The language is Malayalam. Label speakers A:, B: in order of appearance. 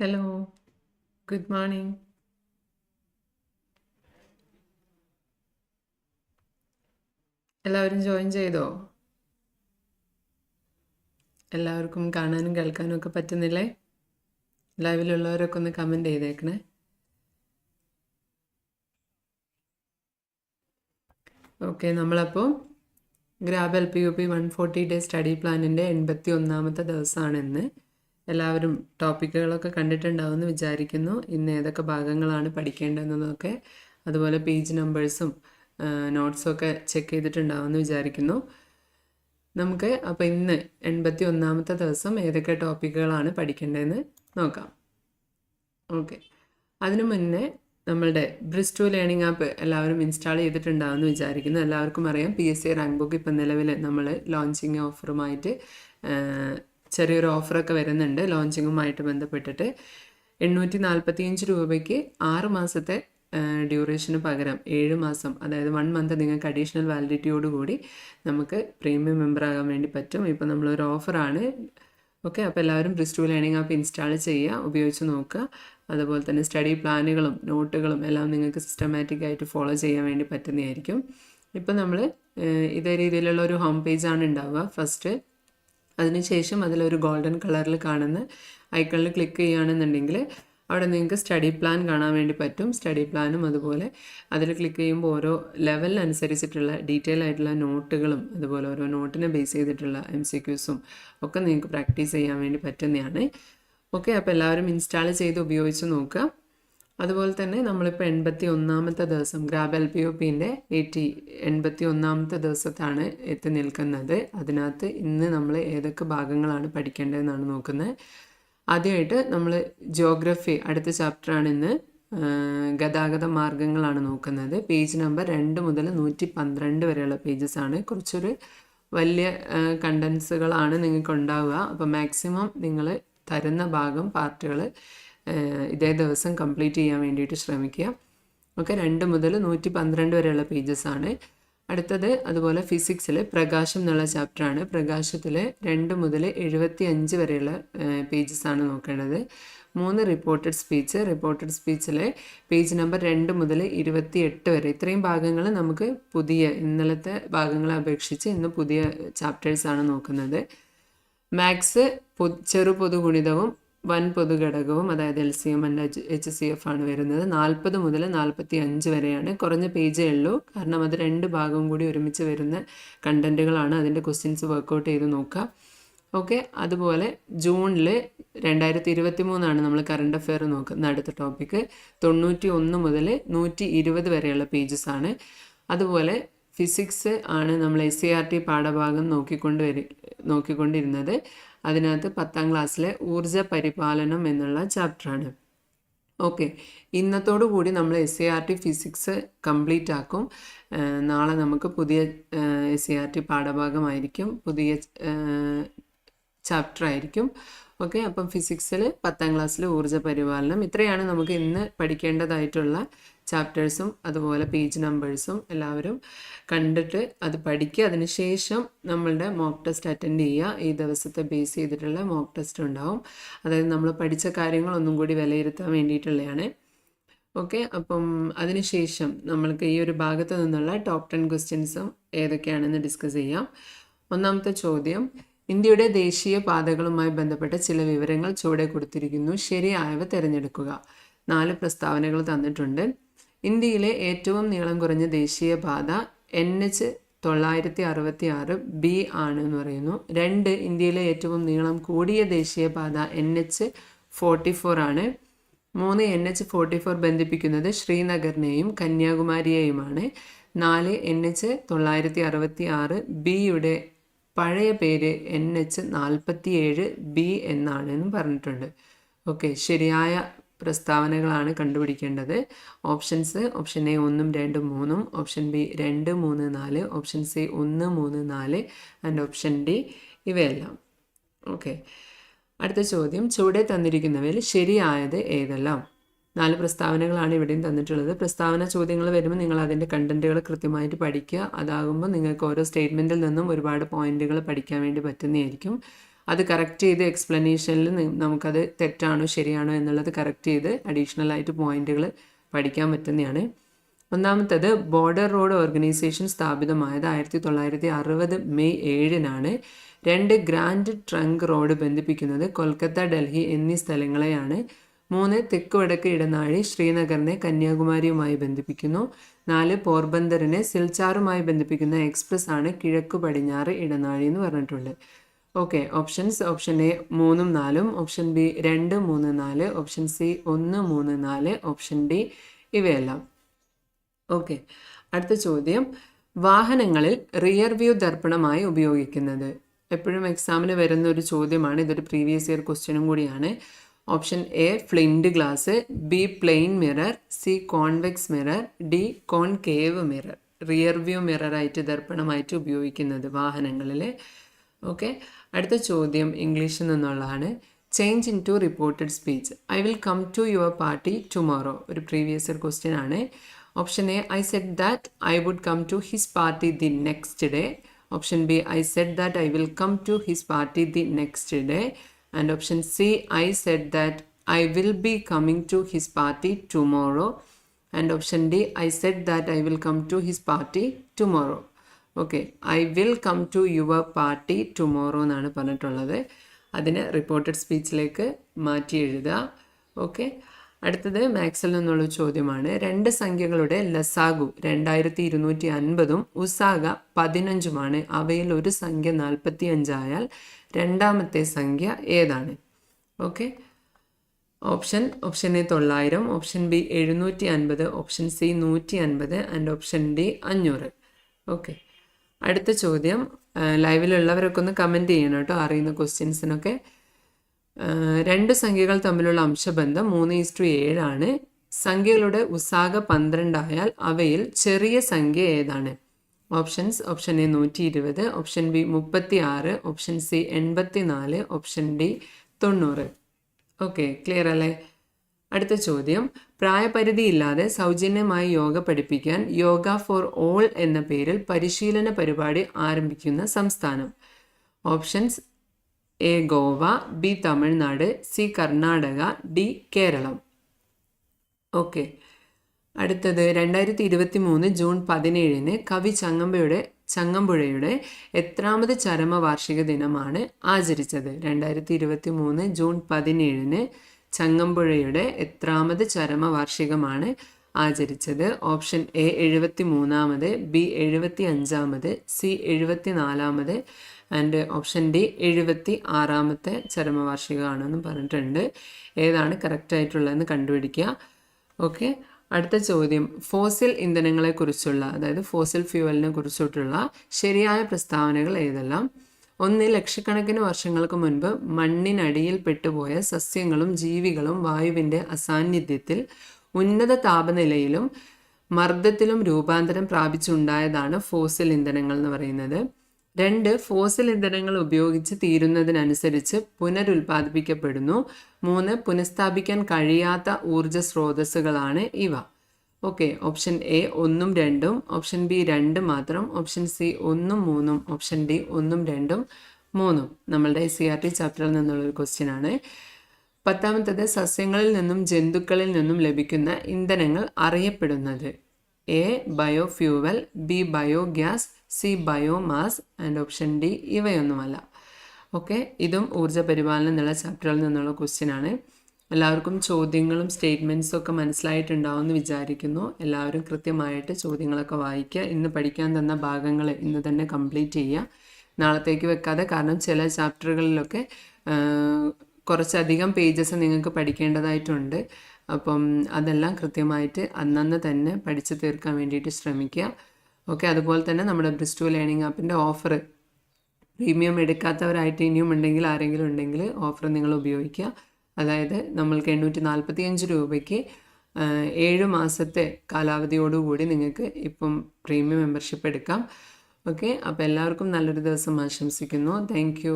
A: ഹലോ ഗുഡ് മോർണിംഗ് എല്ലാവരും ജോയിൻ ചെയ്തോ? എല്ലാവർക്കും കാണാനും കേൾക്കാനും ഒക്കെ പറ്റുന്നില്ലേ? ലൈവിലുള്ളവരൊക്കെ ഒന്ന് കമന്റ് ചെയ്തേക്കണേ. ഓക്കെ നമ്മളപ്പോൾ grab L P U P one forty day study പ്ലാനിന്റെ എൺപത്തി ഒന്നാമത്തെ ദിവസമാണ് ഇന്ന് എല്ലാവരും ടോപ്പിക്കുകളൊക്കെ കണ്ടിട്ടുണ്ടാവുമെന്ന് വിചാരിക്കുന്നു. ഇന്ന് ഏതൊക്കെ ഭാഗങ്ങളാണ് പഠിക്കേണ്ടതെന്നൊക്കെ അതുപോലെ പേജ് നമ്പേഴ്സും നോട്ട്സും ഒക്കെ ചെക്ക് ചെയ്തിട്ടുണ്ടാവുമെന്ന് വിചാരിക്കുന്നു. നമുക്ക് അപ്പോൾ ഇന്ന് എൺപത്തി ഒന്നാമത്തെ ദിവസം ഏതൊക്കെ ടോപ്പിക്കുകളാണ് പഠിക്കേണ്ടതെന്ന് നോക്കാം. ഓക്കെ. അതിനു മുന്നേ നമ്മളുടെ ബ്രിസ്റ്റു ലേണിംഗ് ആപ്പ് എല്ലാവരും ഇൻസ്റ്റാൾ ചെയ്തിട്ടുണ്ടാവുമെന്ന് വിചാരിക്കുന്നു. എല്ലാവർക്കും അറിയാം P S C rank book ഇപ്പം നിലവിൽ നമ്മൾ ലോഞ്ചിങ് ഓഫറുമായിട്ട് ചെറിയൊരു ഓഫറൊക്കെ വരുന്നുണ്ട് ലോഞ്ചിങ്ങുമായിട്ട് ബന്ധപ്പെട്ടിട്ട്. എണ്ണൂറ്റി നാൽപ്പത്തിയഞ്ച് രൂപയ്ക്ക് ആറ് മാസത്തെ ഡ്യൂറേഷന് പകരം ഏഴ് മാസം അതായത് വൺ മന്ത് നിങ്ങൾക്ക് അഡീഷണൽ വാലിഡിറ്റിയോട് കൂടി നമുക്ക് പ്രീമിയം മെമ്പർ ആകാൻ വേണ്ടി പറ്റും. ഇപ്പോൾ നമ്മളൊരു ഓഫറാണ്. ഓക്കെ അപ്പോൾ എല്ലാവരും ബ്രിസ്റ്റു ലേണിംഗ് ആപ്പ് ഇൻസ്റ്റാൾ ചെയ്യുക ഉപയോഗിച്ച് നോക്കുക. അതുപോലെ തന്നെ സ്റ്റഡി പ്ലാനുകളും നോട്ടുകളും എല്ലാം നിങ്ങൾക്ക് സിസ്റ്റമാറ്റിക് ആയിട്ട് ഫോളോ ചെയ്യാൻ വേണ്ടി പറ്റുന്നതായിരിക്കും. ഇപ്പം നമ്മൾ ഇതേ രീതിയിലുള്ള ഒരു ഹോം പേജാണ് ഉണ്ടാവുക. ഫസ്റ്റ് അതിനുശേഷം അതിലൊരു ഗോൾഡൻ കളറിൽ കാണുന്ന ഐക്കണിൽ ക്ലിക്ക് ചെയ്യുകയാണെന്നുണ്ടെങ്കിൽ അവിടെ നിങ്ങൾക്ക് സ്റ്റഡി പ്ലാൻ കാണാൻ വേണ്ടി പറ്റും. സ്റ്റഡി പ്ലാനും അതുപോലെ അതിൽ ക്ലിക്ക് ചെയ്യുമ്പോൾ ഓരോ ലെവലിനനുസരിച്ചിട്ടുള്ള ഡീറ്റെയിൽ ആയിട്ടുള്ള നോട്ടുകളും അതുപോലെ ഓരോ നോട്ടിനെ ബേസ് ചെയ്തിട്ടുള്ള എം സി ക്യൂസും ഒക്കെ നിങ്ങൾക്ക് പ്രാക്ടീസ് ചെയ്യാൻ വേണ്ടി പറ്റുന്നതാണ്. ഓക്കെ അപ്പോൾ എല്ലാവരും ഇൻസ്റ്റാൾ ചെയ്ത് ഉപയോഗിച്ച് നോക്കുക. അതുപോലെ തന്നെ നമ്മളിപ്പോൾ എൺപത്തി ഒന്നാമത്തെ ദിവസം ഗ്രാബ് എൽ പി ഒ പിന്റെ എയ്റ്റി എൺപത്തി ഒന്നാമത്തെ ദിവസത്താണ് എത്തി നിൽക്കുന്നത്. അതിനകത്ത് ഇന്ന് നമ്മൾ ഏതൊക്കെ ഭാഗങ്ങളാണ് പഠിക്കേണ്ടതെന്നാണ് നോക്കുന്നത്. ആദ്യമായിട്ട് നമ്മൾ ജോഗ്രഫി അടുത്ത ചാപ്റ്ററാണ് ഇന്ന് ഗതാഗത മാർഗങ്ങളാണ് നോക്കുന്നത്. പേജ് നമ്പർ രണ്ട് മുതൽ നൂറ്റി പന്ത്രണ്ട് വരെയുള്ള പേജസ് ആണ്. കുറച്ചൊരു വലിയ കണ്ടൻസുകളാണ് നിങ്ങൾക്ക് ഉണ്ടാവുക അപ്പോൾ മാക്സിമം നിങ്ങൾ തരുന്ന ഭാഗം പാർട്ടുകൾ ഇതേ ദിവസം കംപ്ലീറ്റ് ചെയ്യാൻ വേണ്ടിയിട്ട് ശ്രമിക്കുക. ഓക്കെ രണ്ട് മുതൽ നൂറ്റി പന്ത്രണ്ട് വരെയുള്ള പേജസ് ആണ്. അടുത്തത് അതുപോലെ ഫിസിക്സിൽ പ്രകാശം എന്നുള്ള ചാപ്റ്ററാണ് പ്രകാശത്തിൽ രണ്ട് മുതൽ എഴുപത്തി അഞ്ച് വരെയുള്ള ആണ് നോക്കേണ്ടത്. മൂന്ന് റിപ്പോർട്ടഡ് സ്പീച്ച് റിപ്പോർട്ടഡ് സ്പീച്ചിലെ പേജ് നമ്പർ രണ്ട് മുതൽ ഇരുപത്തി എട്ട് വരെ. ഇത്രയും ഭാഗങ്ങൾ നമുക്ക് പുതിയ ഇന്നലത്തെ ഭാഗങ്ങളെ അപേക്ഷിച്ച് ഇന്ന് പുതിയ ചാപ്റ്റേഴ്സാണ് നോക്കുന്നത്. മാത്സ് ചെറു പൊതുഗുണിതവും വൻ പൊതുഘടകവും അതായത് L C M and H C F ആണ് വരുന്നത്. നാൽപ്പത് മുതൽ നാൽപ്പത്തി അഞ്ച് വരെയാണ്. കുറഞ്ഞ പേജേ ഉള്ളൂ. കാരണം അത് രണ്ട് ഭാഗവും കൂടി ഒരുമിച്ച് വരുന്ന കണ്ടന്റുകളാണ് അതിന്റെ ക്വസ്റ്റ്യൻസ് വർക്കൗട്ട് ചെയ്ത് നോക്കുക. ഓക്കെ അതുപോലെ ജൂണിൽ രണ്ടായിരത്തി ഇരുപത്തി മൂന്നാണ് നമ്മൾ കറണ്ട് അഫെയർ നോക്കുന്ന അടുത്ത ടോപ്പിക്ക് തൊണ്ണൂറ്റി ഒന്ന് മുതൽ നൂറ്റി ഇരുപത് വരെയുള്ള പേജസ് ആണ്. അതുപോലെ ഫിസിക്സ് ആണ് നമ്മൾ എസ് സി ആർ ടി പാഠഭാഗം നോക്കിക്കൊണ്ട് വരി നോക്കിക്കൊണ്ടിരുന്നത്. അതിനകത്ത് പത്താം ക്ലാസ്സിലെ ഊർജ പരിപാലനം എന്നുള്ള ചാപ്റ്ററാണ് ഓക്കെ ഇന്നത്തോടു കൂടി നമ്മൾ S C R T physics complete ആക്കും. നാളെ നമുക്ക് പുതിയ എസ് സി ആർ ടി പാഠഭാഗമായിരിക്കും. പുതിയ ചാപ്റ്റർ ആയിരിക്കും. ഓക്കെ അപ്പം ഫിസിക്സിൽ പത്താം ക്ലാസ്സിൽ ഊർജ പരിപാലനം ഇത്രയാണ് നമുക്ക് ഇന്ന് പഠിക്കേണ്ടതായിട്ടുള്ള ചാപ്റ്റേഴ്സും അതുപോലെ പേജ് നമ്പേഴ്സും എല്ലാവരും കണ്ടിട്ട് അത് പഠിക്കുക അതിനുശേഷം നമ്മളുടെ മോക്ക് ടെസ്റ്റ് അറ്റൻഡ് ചെയ്യുക ഈ ദിവസത്തെ ബേസ് ചെയ്തിട്ടുള്ള മോക്ക് ടെസ്റ്റ് ഉണ്ടാവും. അതായത് നമ്മൾ പഠിച്ച കാര്യങ്ങൾ ഒന്നും കൂടി വിലയിരുത്താൻ വേണ്ടിയിട്ടുള്ളതാണ് ഓക്കെ അപ്പം അതിനുശേഷം നമ്മൾക്ക് ഈ ഒരു ഭാഗത്ത് നിന്നുള്ള ടോപ്പ് ടെൻ ക്വസ്റ്റ്യൻസും ഏതൊക്കെയാണെന്ന് ഡിസ്കസ് ചെയ്യാം. ഒന്നാമത്തെ ചോദ്യം ഇന്ത്യയുടെ ദേശീയ പാതകളുമായി ബന്ധപ്പെട്ട ചില വിവരങ്ങൾ ചുവടെ കൊടുത്തിരിക്കുന്നു. ശരിയായവ തിരഞ്ഞെടുക്കുക. നാല് പ്രസ്താവനകൾ തന്നിട്ടുണ്ട്. ഇന്ത്യയിലെ ഏറ്റവും നീളം കുറഞ്ഞ ദേശീയപാത എൻ എച്ച് തൊള്ളായിരത്തി അറുപത്തി ആറ് ബി ആണ് എന്ന് പറയുന്നു. രണ്ട് ഇന്ത്യയിലെ ഏറ്റവും നീളം കൂടിയ ദേശീയപാത എൻ എച്ച് ഫോർട്ടി ഫോർ ആണ്. മൂന്ന് എൻ എച്ച് ഫോർട്ടി ഫോർ ബന്ധിപ്പിക്കുന്നത് ശ്രീനഗറിനെയും കന്യാകുമാരിയെയുമാണ്. നാല് എൻ എച്ച് തൊള്ളായിരത്തി അറുപത്തി ആറ് ബിയുടെ പഴയ പേര് എൻ എച്ച് നാൽപ്പത്തി ഏഴ് ബി എന്നാണ് എന്ന് പറഞ്ഞിട്ടുണ്ട്. ഓക്കെ ശരിയായ പ്രസ്താവനകളാണ് കണ്ടുപിടിക്കേണ്ടത്. ഓപ്ഷൻസ് ഓപ്ഷൻ എ ഒന്നും രണ്ടും മൂന്നും ഓപ്ഷൻ ബി രണ്ട് മൂന്ന് നാല് ഓപ്ഷൻ സി ഒന്ന് മൂന്ന് നാല് ആൻഡ് ഓപ്ഷൻ ഡി ഇവയെല്ലാം. ഓക്കെ അടുത്ത ചോദ്യം ചുവടെ തന്നിരിക്കുന്നവയിൽ ശരിയായത് ഏതെല്ലാം? നാല് പ്രസ്താവനകളാണ് ഇവിടെയും തന്നിട്ടുള്ളത്. പ്രസ്താവന ചോദ്യങ്ങൾ വരുമ്പോൾ നിങ്ങൾ അതിന്റെ കണ്ടന്റുകൾ കൃത്യമായിട്ട് പഠിക്കുക. അതാകുമ്പോൾ നിങ്ങൾക്ക് ഓരോ സ്റ്റേറ്റ്മെന്റിൽ നിന്നും ഒരുപാട് പോയിന്റുകൾ പഠിക്കാൻ വേണ്ടി പറ്റുന്നതായിരിക്കും. അത് കറക്റ്റ് ചെയ്ത് എക്സ്പ്ലനേഷനിൽ നമുക്കത് തെറ്റാണോ ശരിയാണോ എന്നുള്ളത് കറക്റ്റ് ചെയ്ത് അഡീഷണൽ ആയിട്ട് പോയിന്റുകൾ പഠിക്കാൻ പറ്റുന്നതാണ്. ഒന്നാമത്തത് ബോർഡർ റോഡ് ഓർഗനൈസേഷൻ സ്ഥാപിതമായത് ആയിരത്തി തൊള്ളായിരത്തി അറുപത് മെയ് ഏഴിനാണ്. രണ്ട് ഗ്രാൻഡ് ട്രങ്ക് റോഡ് ബന്ധിപ്പിക്കുന്നത് കൊൽക്കത്ത ഡൽഹി എന്നീ സ്ഥലങ്ങളെയാണ്. മൂന്ന് തെക്ക് വടക്ക് ഇടനാഴി ശ്രീനഗറിനെ കന്യാകുമാരിയുമായി ബന്ധിപ്പിക്കുന്നു. നാല് പോർബന്ദറിനെ സിൽച്ചാറുമായി ബന്ധിപ്പിക്കുന്ന എക്സ്പ്രസ് ആണ് കിഴക്ക് പടിഞ്ഞാറ് ഇടനാഴി എന്ന് പറഞ്ഞിട്ടുണ്ട്. ഓക്കെ ഓപ്ഷൻസ് ഓപ്ഷൻ എ മൂന്നും നാലും ഓപ്ഷൻ ബി രണ്ട് മൂന്ന് നാല് ഓപ്ഷൻ സി ഒന്ന് മൂന്ന് നാല് ഓപ്ഷൻ ഡി ഇവയെല്ലാം. ഓക്കെ അടുത്ത ചോദ്യം. വാഹനങ്ങളിൽ റിയർ വ്യൂ ദർപ്പണമായി ഉപയോഗിക്കുന്നത്. എപ്പോഴും എക്സാമിന് വരുന്ന ഒരു ചോദ്യമാണ് ഇതൊരു പ്രീവിയസ് ഇയർ ക്വസ്റ്റ്യനും കൂടിയാണ്. Option A flint glass B plane mirror C convex mirror D concave mirror rear view mirror ആയിട്ട് ദർപ്പണമായിട്ട് ഉപയോഗിക്കുന്നത് വാഹനങ്ങളിൽ ഓക്കെ അടുത്ത ചോദ്യം ഇംഗ്ലീഷിൽ നിന്നുള്ളതാണ്. Change into reported speech I will come to your party tomorrow ഒരു പ്രീവിയസ് ഇയർ ക്വസ്റ്റ്യൻ ആണ്. Option A I said that I would come to his party the next day option B I said that I will come to his party the next day and option C I said that I will be coming to his party tomorrow and option D I said that I will come to his party tomorrow okay I will come to your party tomorrow എന്നാണ് പറഞ്ഞിട്ടുള്ളത്. അതിനെ റിപ്പോർട്ടഡ് സ്പീച്ചിലേക്ക് മാറ്റി എഴുതുക. ഓക്കെ അടുത്തത് മാക്സിൽ നിന്നുള്ള ചോദ്യമാണ്. രണ്ട് സംഖ്യകളുടെ ലസാഗു രണ്ടായിരത്തി ഇരുന്നൂറ്റി അൻപതും ഉസാഗ പതിനഞ്ചുമാണ്. അവയിൽ ഒരു സംഖ്യ നാൽപ്പത്തി അഞ്ചായാൽ രണ്ടാമത്തെ സംഖ്യ ഏതാണ്? ഓക്കെ ഓപ്ഷൻ ഓപ്ഷൻ എ തൊള്ളായിരം ഓപ്ഷൻ ബി എഴുന്നൂറ്റി അൻപത് ഓപ്ഷൻ സി നൂറ്റി അൻപത് ആൻഡ് ഓപ്ഷൻ ഡി അഞ്ഞൂറ്. ഓക്കെ അടുത്ത ചോദ്യം. ലൈവിലുള്ളവരൊക്കെ ഒന്ന് കമന്റ് ചെയ്യണം കേട്ടോ അറിയുന്ന ക്വസ്റ്റ്യൻസിനൊക്കെ രണ്ട് സംഖ്യകൾ തമ്മിലുള്ള അംശബന്ധം മൂന്ന് ഈസ്റ്റു ഏഴാണ് സംഖ്യകളുടെ ഉസാഗ പന്ത്രണ്ടായാൽ അവയിൽ ചെറിയ സംഖ്യ ഏതാണ്? ഓപ്ഷൻസ് ഓപ്ഷൻ എ നൂറ്റി ഇരുപത് ഓപ്ഷൻ ബി മുപ്പത്തി ആറ് ഓപ്ഷൻ സി എൺപത്തി നാല് ഓപ്ഷൻ ഡി തൊണ്ണൂറ്. ഓക്കെ ക്ലിയർ അല്ലേ? അടുത്ത ചോദ്യം. പ്രായപരിധിയില്ലാതെ സൗജന്യമായി യോഗ പഠിപ്പിക്കാൻ യോഗ ഫോർ ഓൾ എന്ന പേരിൽ പരിശീലന പരിപാടി ആരംഭിക്കുന്ന സംസ്ഥാനം. Options A Goa B Tamil Nadu C Karnataka D Keralam. Okay. അടുത്തത്. രണ്ടായിരത്തി ഇരുപത്തി മൂന്ന് ജൂൺ പതിനേഴിന് കവി ചങ്ങമ്പയുടെ ചങ്ങമ്പുഴയുടെ എത്രാമത് ചരമവാർഷിക ദിനമാണ് ആചരിച്ചത്. രണ്ടായിരത്തി ഇരുപത്തി മൂന്ന് ജൂൺ പതിനേഴിന് ചങ്ങമ്പുഴയുടെ എത്രാമത് ചരമവാർഷികമാണ് ആചരിച്ചത്. ഓപ്ഷൻ എ എഴുപത്തി മൂന്നാമത് ബി എഴുപത്തി അഞ്ചാമത് സി എഴുപത്തി നാലാമത് ആൻഡ് ഓപ്ഷൻ ഡി എഴുപത്തി ആറാമത്തെ ചരമവാർഷികമാണെന്ന് പറഞ്ഞിട്ടുണ്ട്. ഏതാണ് കറക്റ്റ് ആയിട്ടുള്ളതെന്ന് കണ്ടുപിടിക്കുക. ഓക്കെ. അടുത്ത ചോദ്യം. ഫോസിൽ ഇന്ധനങ്ങളെക്കുറിച്ചുള്ള അതായത് ഫോസിൽ ഫ്യൂവലിനെ കുറിച്ചിട്ടുള്ള ശരിയായ പ്രസ്താവനകൾ ഏതെല്ലാം? ഒന്ന് ലക്ഷക്കണക്കിന് വർഷങ്ങൾക്ക് മുൻപ് മണ്ണിനടിയിൽ പെട്ടുപോയ സസ്യങ്ങളും ജീവികളും വായുവിന്റെ അസാന്നിധ്യത്തിൽ ഉന്നത താപനിലയിലും മർദ്ദത്തിലും രൂപാന്തരം പ്രാപിച്ചുണ്ടായതാണ് ഫോസിൽ ഇന്ധനങ്ങൾ എന്ന് പറയുന്നത്. രണ്ട് ഫോസിൽ ഇന്ധനങ്ങൾ ഉപയോഗിച്ച് തീരുന്നതിനനുസരിച്ച് പുനരുൽപ്പാദിപ്പിക്കപ്പെടുന്നു. മൂന്ന് പുനഃസ്ഥാപിക്കാൻ കഴിയാത്ത ഊർജ സ്രോതസ്സുകളാണ് ഇവ. ഓക്കെ ഓപ്ഷൻ എ ഒന്നും രണ്ടും ഓപ്ഷൻ ബി രണ്ട് മാത്രം ഓപ്ഷൻ സി ഒന്നും മൂന്നും ഓപ്ഷൻ ഡി ഒന്നും രണ്ടും മൂന്നും. നമ്മളുടെ സി ആർ ടി ചാപ്റ്ററിൽ നിന്നുള്ളൊരു ക്വസ്റ്റ്യൻ ആണ്. പത്താമത്തത് സസ്യങ്ങളിൽ നിന്നും ജന്തുക്കളിൽ നിന്നും ലഭിക്കുന്ന ഇന്ധനങ്ങൾ അറിയപ്പെടുന്നത്. A biofuel B biogas C biomass and option D ഇവയൊന്നുമല്ല. Okay ഇതും ഊർജ പരിപാലനം എന്നുള്ള ചാപ്റ്ററിൽ നിന്നുള്ള ക്വസ്റ്റ്യൻ ആണ്. എല്ലാവർക്കും ചോദ്യങ്ങളും സ്റ്റേറ്റ്മെന്റ്സും ഒക്കെ മനസ്സിലായിട്ടുണ്ടാവുമെന്ന് വിചാരിക്കുന്നു. എല്ലാവരും കൃത്യമായിട്ട് ചോദ്യങ്ങളൊക്കെ വായിക്കുക. ഇന്ന് പഠിക്കാൻ തന്ന ഭാഗങ്ങൾ ഇന്ന് തന്നെ കംപ്ലീറ്റ് ചെയ്യുക. നാളത്തേക്ക് വെക്കാതെ കാരണം ചില ചാപ്റ്ററുകളിലൊക്കെ കുറച്ചധികം പേജസ് നിങ്ങൾക്ക് പഠിക്കേണ്ടതായിട്ടുണ്ട്. അപ്പം അതെല്ലാം കൃത്യമായിട്ട് അന്നന്ന് തന്നെ പഠിച്ചു തീർക്കാൻ വേണ്ടിയിട്ട് ശ്രമിക്കുക. ഓക്കെ അതുപോലെ തന്നെ നമ്മുടെ ബ്രിസ്റ്റു ലേണിംഗ് ആപ്പിന്റെ ഓഫർ പ്രീമിയം എടുക്കാത്തവരായിട്ട് ഇനിയും ഉണ്ടെങ്കിൽ ആരെങ്കിലും ഉണ്ടെങ്കിൽ ഓഫർ നിങ്ങൾ ഉപയോഗിക്കുക. അതായത് നമ്മൾക്ക് എണ്ണൂറ്റി നാൽപ്പത്തി അഞ്ച് രൂപയ്ക്ക് ഏഴ് മാസത്തെ കാലാവധിയോടുകൂടി നിങ്ങൾക്ക് ഇപ്പം പ്രീമിയം മെമ്പർഷിപ്പ് എടുക്കാം. ഓക്കെ? അപ്പോൾ എല്ലാവർക്കും നല്ലൊരു ദിവസം ആശംസിക്കുന്നു. താങ്ക്